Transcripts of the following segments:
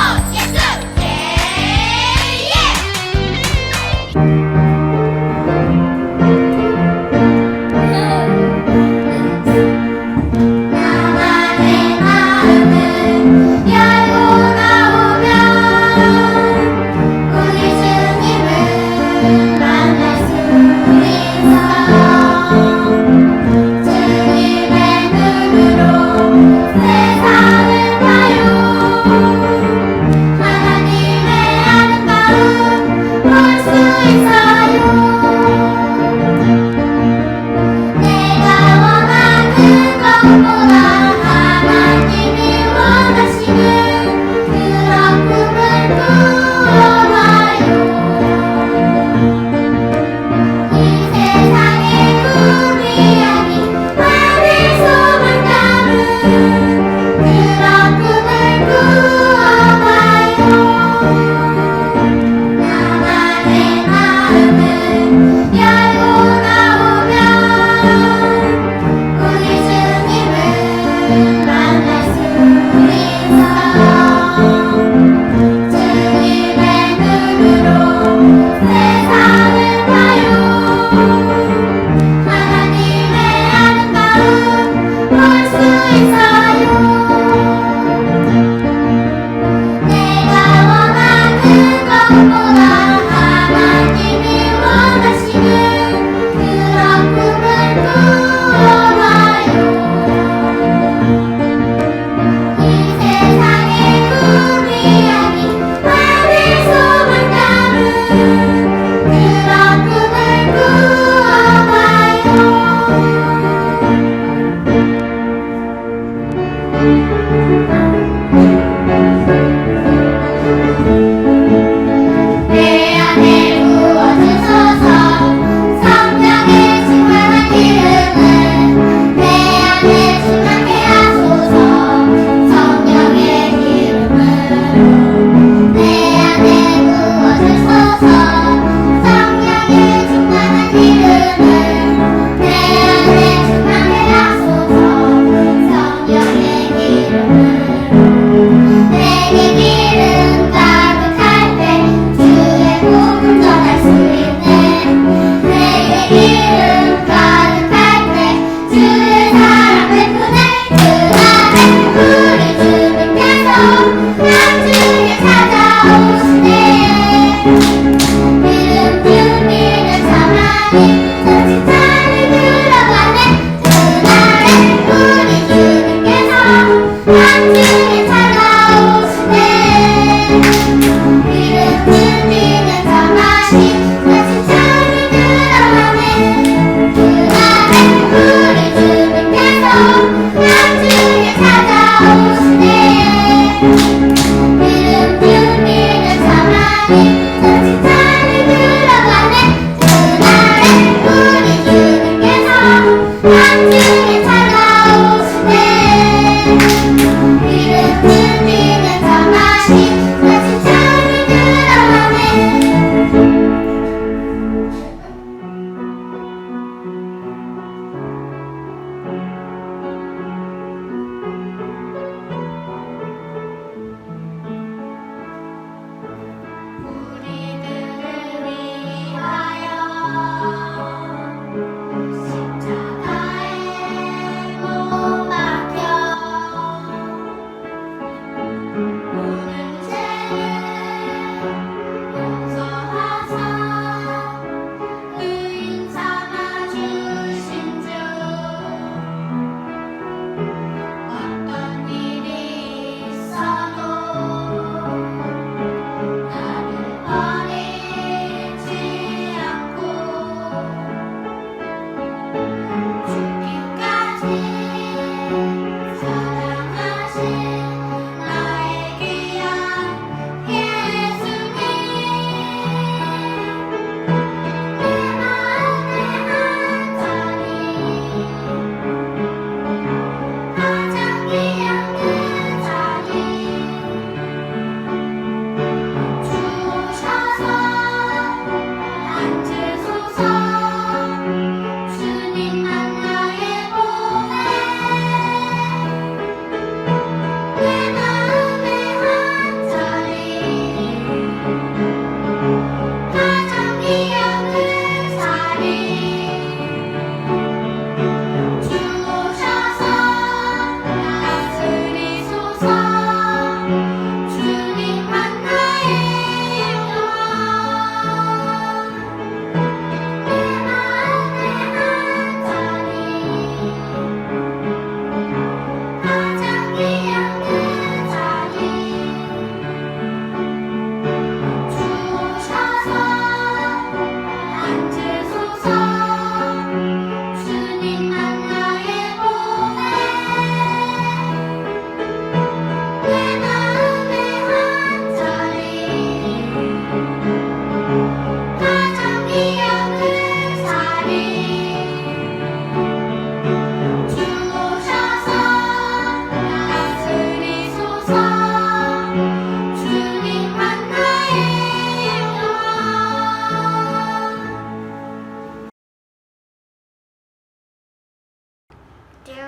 예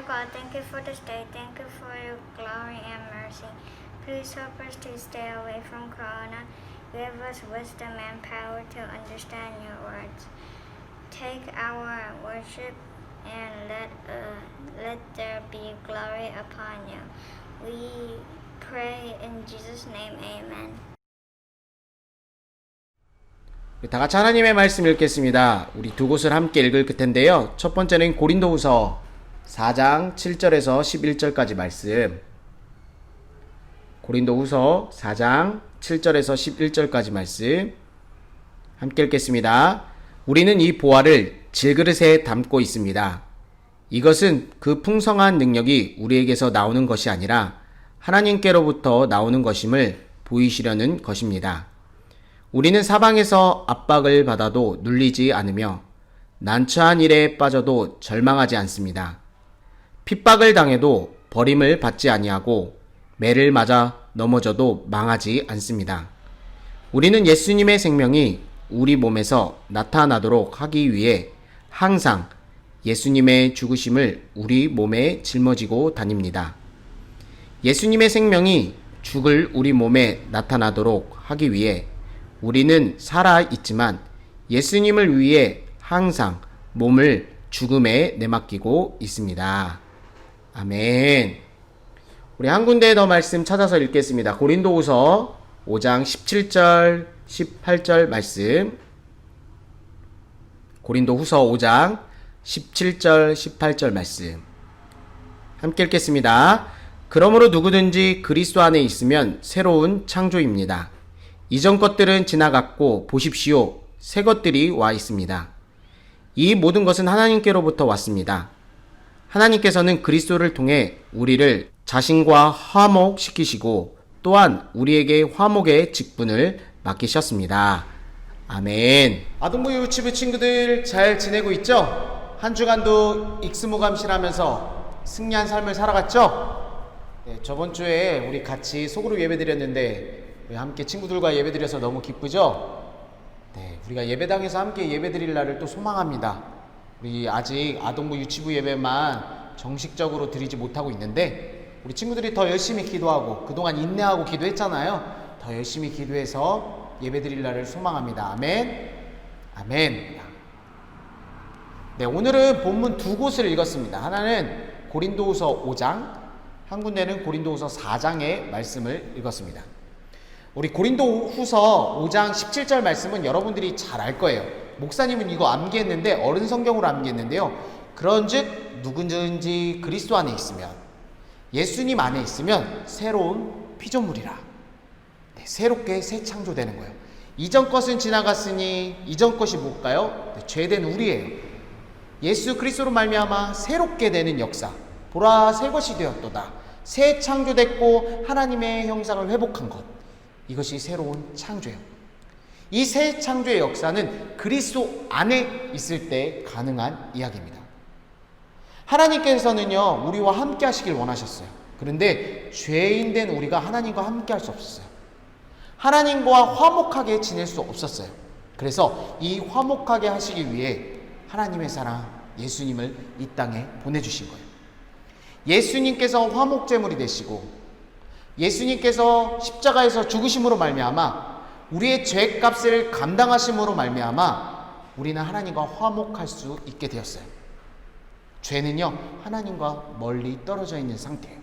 Dear God, thank you for this day. Thank you for your glory and mercy. Please help us to stay away from Corona. Give us wisdom and power to understand your words. Take our worship and let uh, let there be glory upon you. We pray in Jesus' name. Amen. 다 같이 하나님의 말씀 읽겠습니다. 우리 두 곳을 함께 읽을 텐데요. 첫 번째는 고린도후서 4장 7절에서 11절까지 말씀. 고린도후서 4장 7절에서 11절까지 말씀. 함께 읽겠습니다. 우리는 이 보화를 질그릇에 담고 있습니다. 이것은 그 풍성한 능력이 우리에게서 나오는 것이 아니라 하나님께로부터 나오는 것임을 보이시려는 것입니다. 우리는 사방에서 압박을 받아도 눌리지 않으며 난처한 일에 빠져도 절망하지 않습니다. 핍박을 당해도 버림을 받지 아니하고 매를 맞아 넘어져도 망하지 않습니다. 우리는 예수님의 생명이 우리 몸에서 나타나도록 하기 위해 항상 예수님의 죽으심을 우리 몸에 짊어지고 다닙니다. 예수님의 생명이 죽을 우리 몸에 나타나도록 하기 위해 우리는 살아 있지만 예수님을 위해 항상 몸을 죽음에 내맡기고 있습니다. 아멘. 우리 한 군데 더 말씀 찾아서 읽겠습니다. 고린도후서 5장 17절, 18절 말씀. 고린도후서 5장 17절, 18절 말씀. 함께 읽겠습니다. 그러므로 누구든지 그리스도 안에 있으면 새로운 창조입니다. 이전 것들은 지나갔고 보십시오. 새 것들이 와 있습니다. 이 모든 것은 하나님께로부터 왔습니다. 하나님께서는 그리스도를 통해 우리를 자신과 화목시키시고 또한 우리에게 화목의 직분을 맡기셨습니다. 아멘. 아동부 유치부 친구들 잘 지내고 있죠? 한 주간도 익스무감실하면서 승리한 삶을 살아갔죠? 네, 저번 주에 우리 같이 속으로 예배드렸는데 우리 함께 친구들과 예배드려서 너무 기쁘죠? 네, 우리가 예배당에서 함께 예배드릴 날을 또 소망합니다. 우리 아직 아동부 유치부 예배만 정식적으로 드리지 못하고 있는데 우리 친구들이 더 열심히 기도하고 그동안 인내하고 기도했잖아요. 더 열심히 기도해서 예배 드릴 날을 소망합니다. 아멘. 아멘. 네, 오늘은 본문 두 곳을 읽었습니다. 하나는 고린도후서 5장, 한 군데는 고린도후서 4장의 말씀을 읽었습니다. 우리 고린도후서 5장 17절 말씀은 여러분들이 잘 알 거예요. 목사님은 이거 암기했는데 어른 성경으로 암기했는데요. 그런즉 누구든지 그리스도 안에 있으면 예수님 안에 있으면 새로운 피조물이라. 네, 새롭게 새 창조되는 거예요. 이전 것은 지나갔으니 이전 것이 뭘까요? 네, 죄된 우리예요. 예수 그리스도로 말미암아 새롭게 되는 역사. 보라 새 것이 되었도다. 새 창조됐고 하나님의 형상을 회복한 것. 이것이 새로운 창조예요. 이 새 창조의 역사는 그리스도 안에 있을 때 가능한 이야기입니다. 하나님께서는요, 우리와 함께 하시길 원하셨어요. 그런데 죄인 된 우리가 하나님과 함께 할 수 없었어요. 하나님과 화목하게 지낼 수 없었어요. 그래서 이 화목하게 하시기 위해 하나님의 사랑 예수님을 이 땅에 보내주신 거예요. 예수님께서 화목제물이 되시고 예수님께서 십자가에서 죽으심으로 말미암아 우리의 죄값을 감당하심으로 말미암아 우리는 하나님과 화목할 수 있게 되었어요. 죄는요 하나님과 멀리 떨어져 있는 상태예요.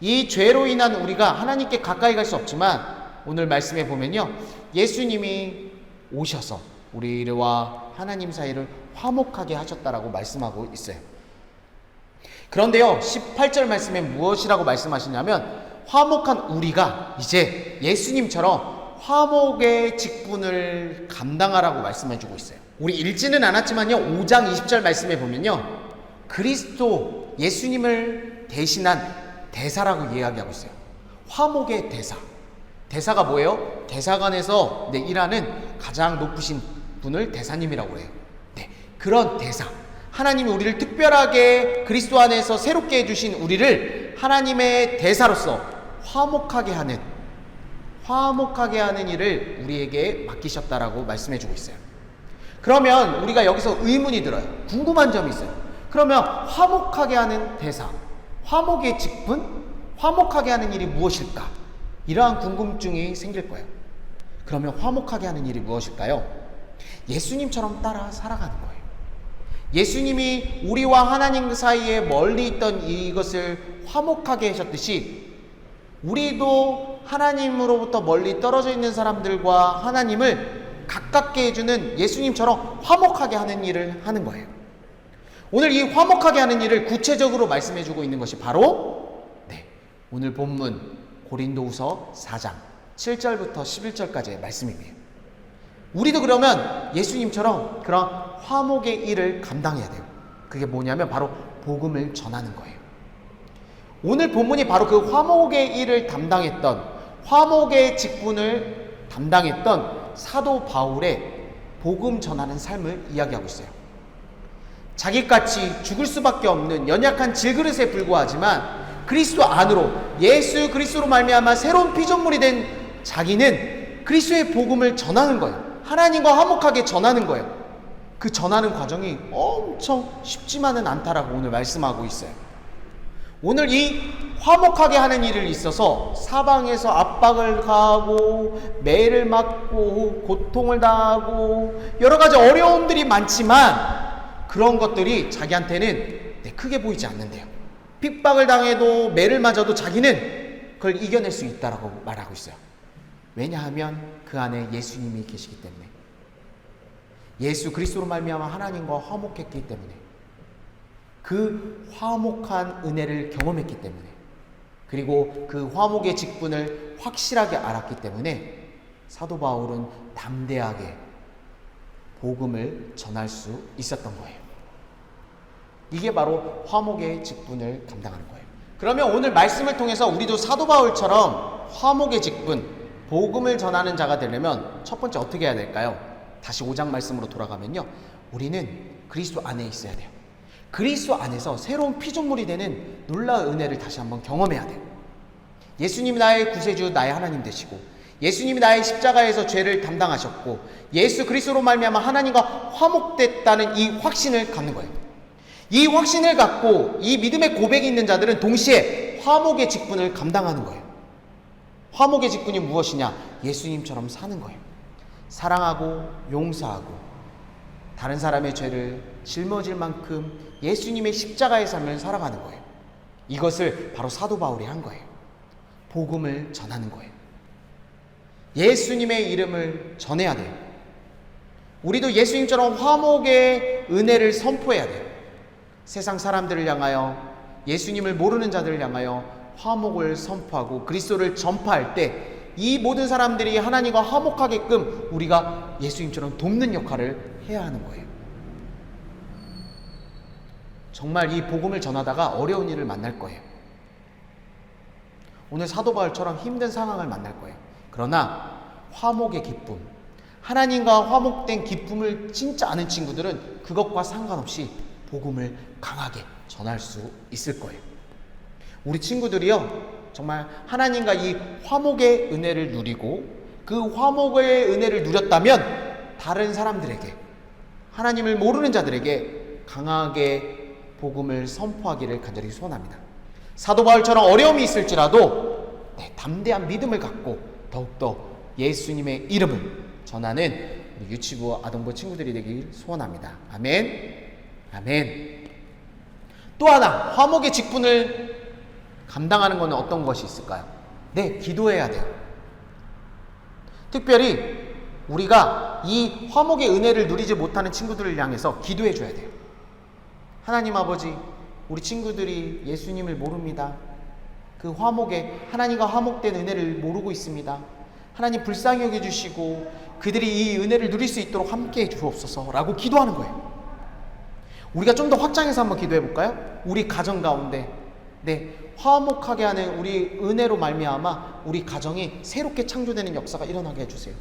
이 죄로 인한 우리가 하나님께 가까이 갈 수 없지만 오늘 말씀에 보면요 예수님이 오셔서 우리와 하나님 사이를 화목하게 하셨다라고 말씀하고 있어요. 그런데요 18절 말씀에 무엇이라고 말씀하시냐면 화목한 우리가 이제 예수님처럼 화목의 직분을 감당하라고 말씀해 주고 있어요. 우리 읽지는 않았지만요. 5장 20절 말씀에 보면요. 그리스도 예수님을 대신한 대사라고 이야기하고 있어요. 화목의 대사. 대사가 뭐예요? 대사관에서 네, 일하는 가장 높으신 분을 대사님이라고 해요. 네, 그런 대사. 하나님이 우리를 특별하게 그리스도 안에서 새롭게 해주신 우리를 하나님의 대사로서 화목하게 하는 화목하게 하는 일을 우리에게 맡기셨다라고 말씀해 주고 있어요. 그러면 우리가 여기서 의문이 들어요. 궁금한 점이 있어요. 그러면 화목하게 하는 대사, 화목의 직분, 화목하게 하는 일이 무엇일까? 이러한 궁금증이 생길 거예요. 그러면 화목하게 하는 일이 무엇일까요? 예수님처럼 따라 살아가는 거예요. 예수님이 우리와 하나님 사이에 멀리 있던 이것을 화목하게 하셨듯이 우리도 하나님으로부터 멀리 떨어져 있는 사람들과 하나님을 가깝게 해주는 예수님처럼 화목하게 하는 일을 하는 거예요. 오늘 이 화목하게 하는 일을 구체적으로 말씀해 주고 있는 것이 바로 네, 오늘 본문 고린도후서 4장 7절부터 11절까지의 말씀입니다. 우리도 그러면 예수님처럼 그런 화목의 일을 감당해야 돼요. 그게 뭐냐면 바로 복음을 전하는 거예요. 오늘 본문이 바로 그 화목의 일을 담당했던 화목의 직분을 담당했던 사도 바울의 복음 전하는 삶을 이야기하고 있어요. 자기같이 죽을 수밖에 없는 연약한 질그릇에 불과하지만 그리스도 안으로 예수 그리스도로 말미암아 새로운 피조물이 된 자기는 그리스도의 복음을 전하는 거예요. 하나님과 화목하게 전하는 거예요. 그 전하는 과정이 엄청 쉽지만은 않다라고 오늘 말씀하고 있어요. 오늘 이 화목하게 하는 일을 있어서 사방에서 압박을 가하고 매를 맞고 고통을 당하고 여러 가지 어려움들이 많지만 그런 것들이 자기한테는 네, 크게 보이지 않는데요. 핍박을 당해도 매를 맞아도 자기는 그걸 이겨낼 수 있다라고 말하고 있어요. 왜냐하면 그 안에 예수님이 계시기 때문에 예수 그리스도로 말미암아 하나님과 화목했기 때문에 그 화목한 은혜를 경험했기 때문에 그리고 그 화목의 직분을 확실하게 알았기 때문에 사도 바울은 담대하게 복음을 전할 수 있었던 거예요. 이게 바로 화목의 직분을 감당하는 거예요. 그러면 오늘 말씀을 통해서 우리도 사도 바울처럼 화목의 직분, 복음을 전하는 자가 되려면 첫 번째 어떻게 해야 될까요? 다시 5장 말씀으로 돌아가면요. 우리는 그리스도 안에 있어야 돼요. 그리스도 안에서 새로운 피조물이 되는 놀라운 은혜를 다시 한번 경험해야 돼요. 예수님이 나의 구세주, 나의 하나님 되시고 예수님이 나의 십자가에서 죄를 담당하셨고 예수 그리스도로 말미암아 하나님과 화목됐다는 이 확신을 갖는 거예요. 이 확신을 갖고 이 믿음의 고백이 있는 자들은 동시에 화목의 직분을 감당하는 거예요. 화목의 직분이 무엇이냐? 예수님처럼 사는 거예요. 사랑하고 용서하고 다른 사람의 죄를 짊어질 만큼 예수님의 십자가의 삶을 살아가는 거예요. 이것을 바로 사도 바울이 한 거예요. 복음을 전하는 거예요. 예수님의 이름을 전해야 돼요. 우리도 예수님처럼 화목의 은혜를 선포해야 돼요. 세상 사람들을 향하여 예수님을 모르는 자들을 향하여 화목을 선포하고 그리스도를 전파할 때 이 모든 사람들이 하나님과 화목하게끔 우리가 예수님처럼 돕는 역할을 해야 하는 거예요. 정말 이 복음을 전하다가 어려운 일을 만날 거예요. 오늘 사도 바울처럼 힘든 상황을 만날 거예요. 그러나 화목의 기쁨, 하나님과 화목된 기쁨을 진짜 아는 친구들은 그것과 상관없이 복음을 강하게 전할 수 있을 거예요. 우리 친구들이요, 정말 하나님과 이 화목의 은혜를 누리고 그 화목의 은혜를 누렸다면 다른 사람들에게, 하나님을 모르는 자들에게 강하게 복음을 선포하기를 간절히 소원합니다. 사도 바울처럼 어려움이 있을지라도 네, 담대한 믿음을 갖고 더욱더 예수님의 이름을 전하는 유치부 아동부 친구들이 되길 소원합니다. 아멘. 아멘. 또 하나 화목의 직분을 감당하는 것은 어떤 것이 있을까요? 네, 기도해야 돼요. 특별히 우리가 이 화목의 은혜를 누리지 못하는 친구들을 향해서 기도해 줘야 돼요. 하나님 아버지, 우리 친구들이 예수님을 모릅니다. 그 화목에 하나님과 화목된 은혜를 모르고 있습니다. 하나님 불쌍히 여겨 주시고 그들이 이 은혜를 누릴 수 있도록 함께 해 주옵소서라고 기도하는 거예요. 우리가 좀 더 확장해서 한번 기도해 볼까요? 우리 가정 가운데 네, 화목하게 하는 우리 은혜로 말미암아 우리 가정이 새롭게 창조되는 역사가 일어나게 해 주세요.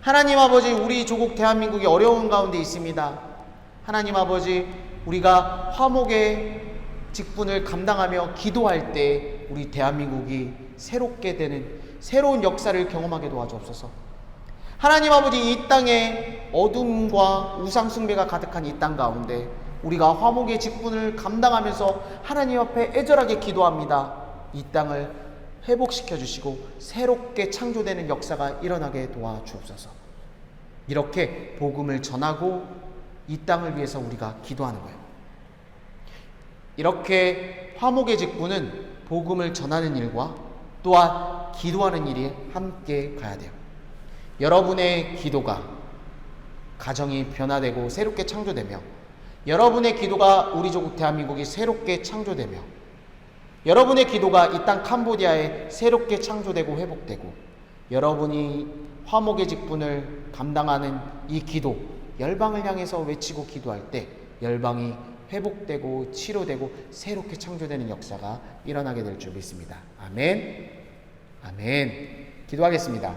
하나님 아버지, 우리 조국 대한민국이 어려운 가운데 있습니다. 하나님 아버지, 우리가 화목의 직분을 감당하며 기도할 때 우리 대한민국이 새롭게 되는 새로운 역사를 경험하게 도와주옵소서. 하나님 아버지 이 땅에 어둠과 우상 숭배가 가득한 이 땅 가운데 우리가 화목의 직분을 감당하면서 하나님 앞에 애절하게 기도합니다. 이 땅을 회복시켜 주시고 새롭게 창조되는 역사가 일어나게 도와주옵소서. 이렇게 복음을 전하고 이 땅을 위해서 우리가 기도하는 거예요. 이렇게 화목의 직분은 복음을 전하는 일과 또한 기도하는 일이 함께 가야 돼요. 여러분의 기도가 가정이 변화되고 새롭게 창조되며 여러분의 기도가 우리 조국 대한민국이 새롭게 창조되며 여러분의 기도가 이 땅 캄보디아에 새롭게 창조되고 회복되고 여러분이 화목의 직분을 감당하는 이 기도 열방을 향해서 외치고 기도할 때 열방이 회복되고 치료되고 새롭게 창조되는 역사가 일어나게 될 줄 믿습니다. 아멘. 아멘. 기도하겠습니다.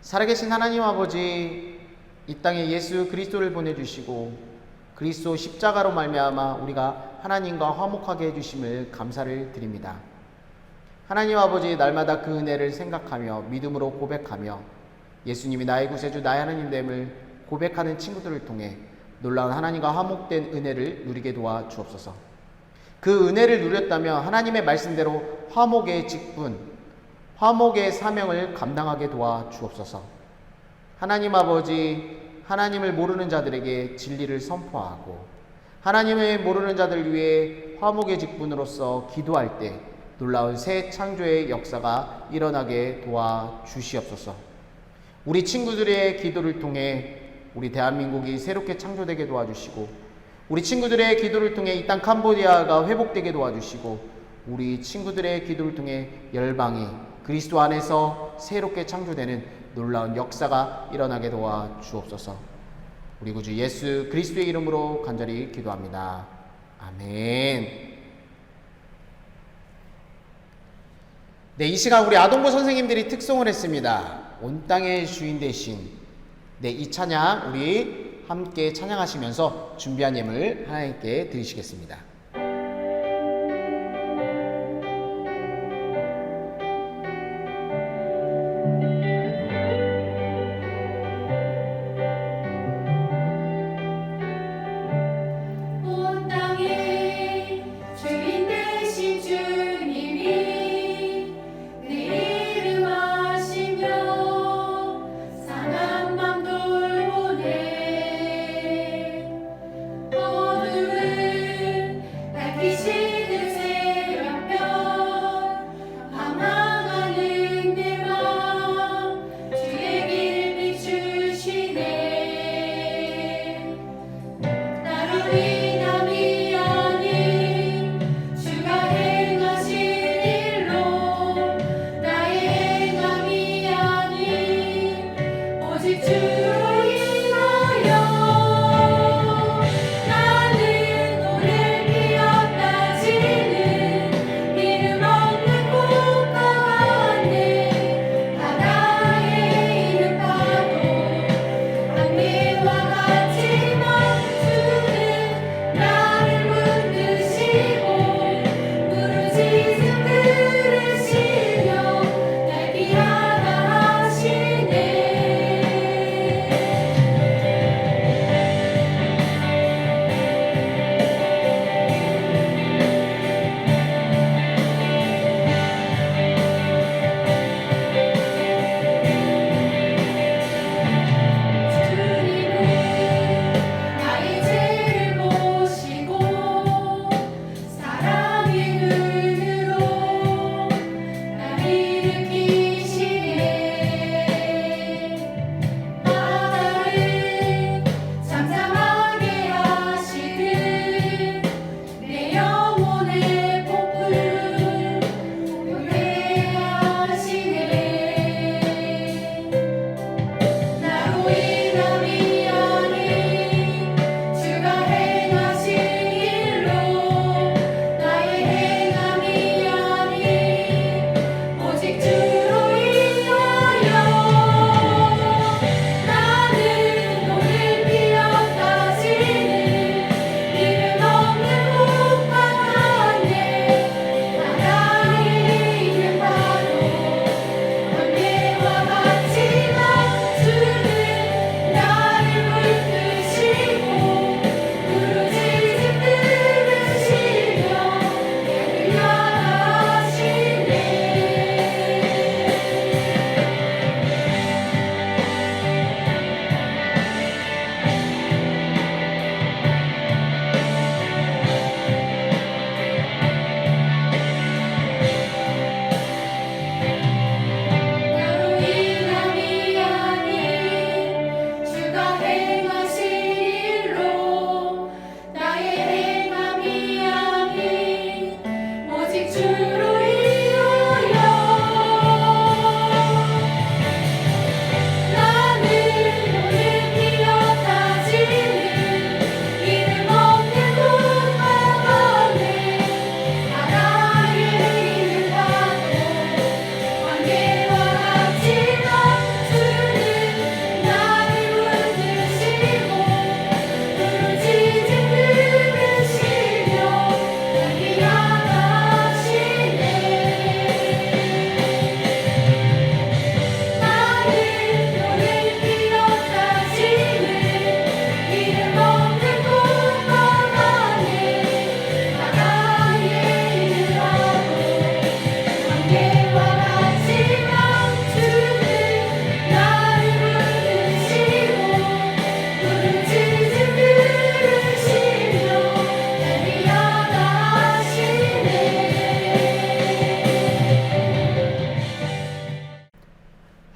살아계신 하나님 아버지 이 땅에 예수 그리스도를 보내주시고 그리스도 십자가로 말미암아 우리가 하나님과 화목하게 해주심을 감사를 드립니다. 하나님 아버지 날마다 그 은혜를 생각하며 믿음으로 고백하며 예수님이 나의 구세주 나의 하나님 됨을 고백하는 친구들을 통해 놀라운 하나님과 화목된 은혜를 누리게 도와 주옵소서. 그 은혜를 누렸다면 하나님의 말씀대로 화목의 직분, 화목의 사명을 감당하게 도와 주옵소서. 하나님 아버지, 하나님을 모르는 자들에게 진리를 선포하고 하나님을 모르는 자들 위해 화목의 직분으로서 기도할 때 놀라운 새 창조의 역사가 일어나게 도와 주시옵소서. 우리 친구들의 기도를 통해 우리 대한민국이 새롭게 창조되게 도와주시고 우리 친구들의 기도를 통해 이 땅 캄보디아가 회복되게 도와주시고 우리 친구들의 기도를 통해 열방이 그리스도 안에서 새롭게 창조되는 놀라운 역사가 일어나게 도와 주옵소서. 우리 구주 예수 그리스도의 이름으로 간절히 기도합니다. 아멘. 네, 이 시간 우리 아동부 선생님들이 특송을 했습니다. 온 땅의 주인 대신 네, 이 찬양 우리 함께 찬양하시면서 준비한 예물 하나님께 드리시겠습니다.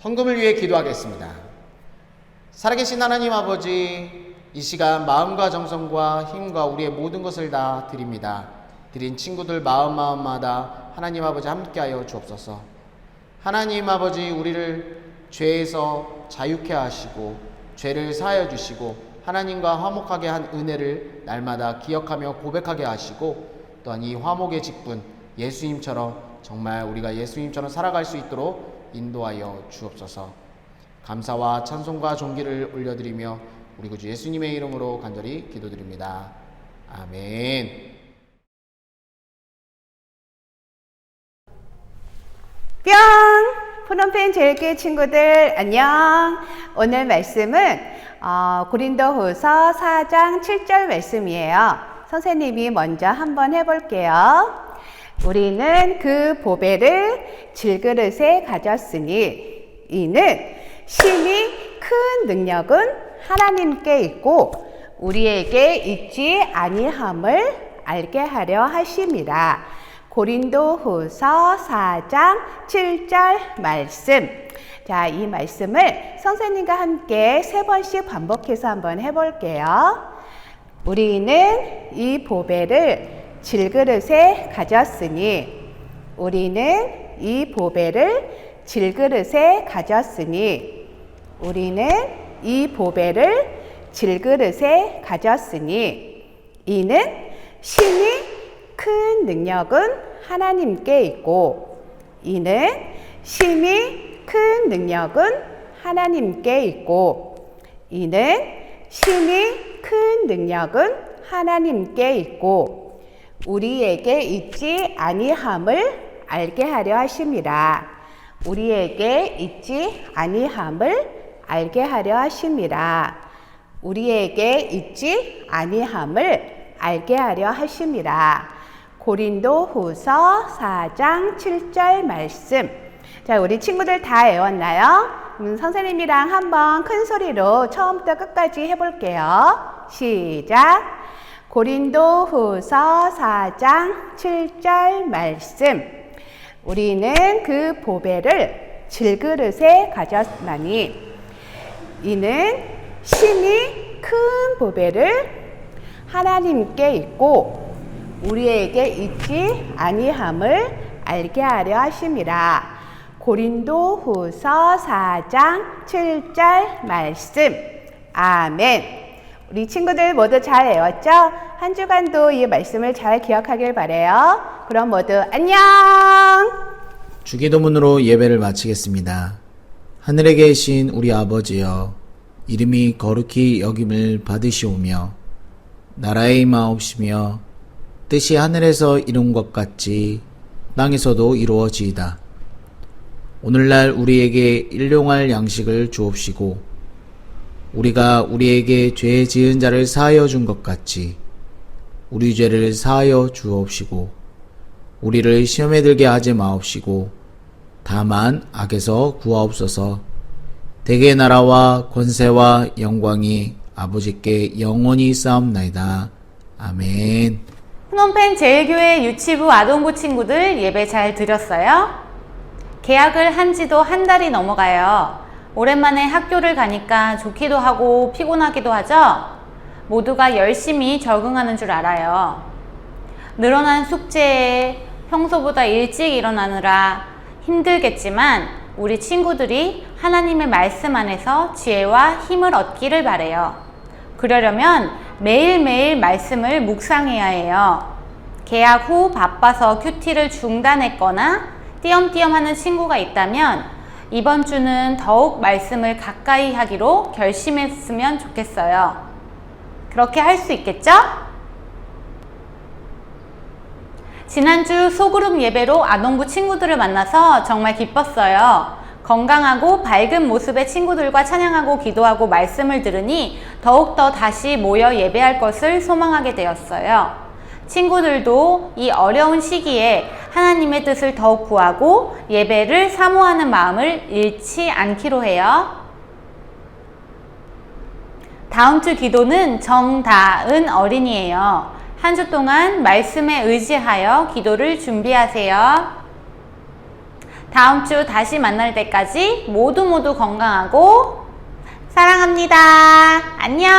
헌금을 위해 기도하겠습니다. 살아계신 하나님 아버지, 이 시간 마음과 정성과 힘과 우리의 모든 것을 다 드립니다. 드린 친구들 마음 마음마다 하나님 아버지 함께하여 주옵소서. 하나님 아버지 우리를 죄에서 자유케 하시고 죄를 사하여 주시고 하나님과 화목하게 한 은혜를 날마다 기억하며 고백하게 하시고 또한 이 화목의 직분 예수님처럼 정말 우리가 예수님처럼 살아갈 수 있도록 인도하여 주옵소서. 감사와 찬송과 존귀를 올려드리며 우리 구주 예수님의 이름으로 간절히 기도드립니다. 아멘. 뿅! 푸른펜 제일교회 친구들 안녕. 오늘 말씀은 어, 고린도후서 4장 7절 말씀이에요. 선생님이 먼저 한번 해볼게요. 우리는 그 보배를 질그릇에 가졌으니 이는 심히 큰 능력은 하나님께 있고 우리에게 있지 아니함을 알게 하려 하심이라. 고린도후서 4장 7절 말씀. 자, 이 말씀을 선생님과 함께 세 번씩 반복해서 한번 해 볼게요. 우리는 이 보배를 질그릇에 가졌으니, 우리는 이 보배를 질그릇에 가졌으니, 우리는 이 보배를 질그릇에 가졌으니, 이는 신이 큰 능력은 하나님께 있고 이는 심히 큰 능력은 하나님께 있고 이는 심히 큰 능력은 하나님께 있고 우리에게 있지 아니함을 알게 하려 하심이라 우리에게 있지 아니함을 알게 하려 하심이라 우리에게 있지 아니함을 알게 하려 하심이라 고린도 후서 4장 7절 말씀. 자, 우리 친구들 다 외웠나요? 음, 선생님이랑 한번 큰 소리로 처음부터 끝까지 해볼게요. 시작. 고린도 후서 4장 7절 말씀. 우리는 그 보배를 질그릇에 가졌나니 이는 심히 큰 보배를 하나님께 있고 우리에게 있지 아니함을 알게 하려 하심이라. 고린도 후서 4장 7절 말씀. 아멘. 우리 친구들 모두 잘 외웠죠? 한 주간도 이 말씀을 잘 기억하길 바래요. 그럼 모두 안녕! 주기도문으로 예배를 마치겠습니다. 하늘에 계신 우리 아버지여, 이름이 거룩히 여김을 받으시오며, 나라의 임하옵시며, 뜻이 하늘에서 이룬 것 같이 땅에서도 이루어지이다. 오늘날 우리에게 일용할 양식을 주옵시고, 우리가 우리에게 죄 지은 자를 사하여 준 것 같이, 우리 죄를 사하여 주옵시고, 우리를 시험에 들게 하지 마옵시고 다만 악에서 구하옵소서. 대개 나라와 권세와 영광이 아버지께 영원히 쌓옵나이다. 아멘. 프놈펜 제일교회 유치부 아동부 친구들 예배 잘 드렸어요? 개학을 한 지도 한 달이 넘어가요. 오랜만에 학교를 가니까 좋기도 하고 피곤하기도 하죠? 모두가 열심히 적응하는 줄 알아요. 늘어난 숙제에 평소보다 일찍 일어나느라 힘들겠지만 우리 친구들이 하나님의 말씀 안에서 지혜와 힘을 얻기를 바래요. 그러려면 매일매일 말씀을 묵상해야 해요. 개학 후 바빠서 큐티를 중단했거나 띄엄띄엄 하는 친구가 있다면 이번 주는 더욱 말씀을 가까이 하기로 결심했으면 좋겠어요. 그렇게 할 수 있겠죠? 지난주 소그룹 예배로 아동부 친구들을 만나서 정말 기뻤어요. 건강하고 밝은 모습의 친구들과 찬양하고 기도하고 말씀을 들으니 더욱더 다시 모여 예배할 것을 소망하게 되었어요. 친구들도 이 어려운 시기에 하나님의 뜻을 더욱 구하고 예배를 사모하는 마음을 잃지 않기로 해요. 다음 주 기도는 정다은 어린이에요. 한 주 동안 말씀에 의지하여 기도를 준비하세요. 다음 주 다시 만날 때까지 모두 모두 건강하고 사랑합니다. 안녕!